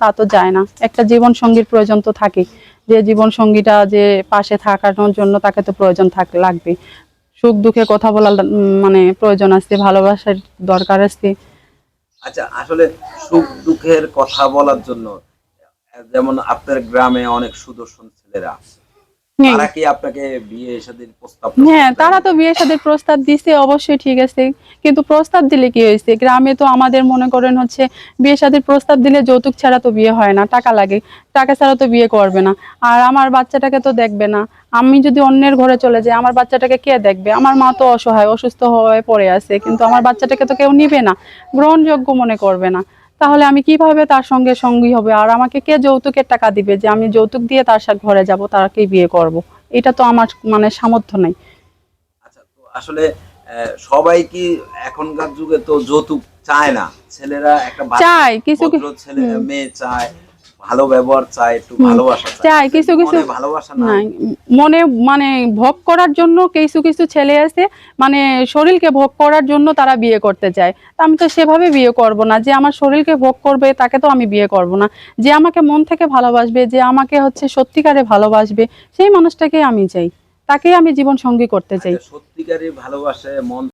তা তো যায় না। একটা জীবন সঙ্গীর প্রয়োজন তো থাকে যে জীবন সঙ্গীটা যে পাশে থাকানোর জন্য তাকে তো প্রয়োজন থাক, লাগবে। সুখ দুঃখে কথা বলার মানে প্রয়োজন আসছে, ভালোবাসার দরকার আসছে। আচ্ছা আসলে সুখ দুঃখের কথা বলার জন্য, যেমন আপনার গ্রামে অনেক সুদর্শন ছেলেরা আছে। তারা কি আপনাকে বিয়ে শাদীর প্রস্তাব হ্যাঁ তারা তো বিয়ে সাদের প্রস্তাব দিছে অবশ্যই ঠিক আছে। কিন্তু প্রস্তাব দিলে কি হয়েছে? গ্রামে তো আমাদের মনে করেন হচ্ছে বিয়ে সাদের প্রস্তাব দিলে যৌতুক ছাড়া তো বিয়ে হয় না টাকা লাগে। টাকা ছাড়া তো বিয়ে করবে না। আর আমার বাচ্চাটাকে তো দেখবে না। আমি যদি অন্যের ঘরে চলে যাই আমার বাচ্চাটাকে কে দেখবে? আমার মা তো অসহায় অসুস্থ হয়ে পড়ে আছে। কিন্তু আমার বাচ্চাটাকে তো কেউ নিবে না গ্রহণযোগ্য মনে করবে না। তাহলে আমি কীভাবে তার সঙ্গে সঙ্গী হবে? আর আমাকে কে যৌতুকের টাকা দিবে যে আমি যৌতুক দিয়ে তার সাথে ঘরে যাব তারকেই বিয়ে করব? এটা তো আমার মানে সামর্থ্য নাই। আচ্ছা তো আসলে সবাই কি এখনকার যুগে তো যৌতুক চায় না? ছেলেরা একটা চায়, কিছু মেয়ে চায়। ভালো ব্যবহার চায় একটু ভালোবাসা চায়, কিছু কিছু- ভালোবাসা না মনে মানে ভোগ করার জন্য কিছু কিছু ছেলে আছে মানে শরীরকে ভোগ করার জন্য তারা বিয়ে করতে চায়। তা আমি তো সেভাবে বিয়ে করব না। যে আমার শরীরকে ভোগ করবে তাকে তো আমি বিয়ে করব না। যে আমাকে মন থেকে ভালোবাসবে যে আমাকে হচ্ছে সত্যিকারে ভালোবাসবে সেই মানুষটাকে আমি চাই। তাকে আমি জীবন সঙ্গী করতে চাই। আচ্ছা, সত্যিকারের ভালোবাসে মন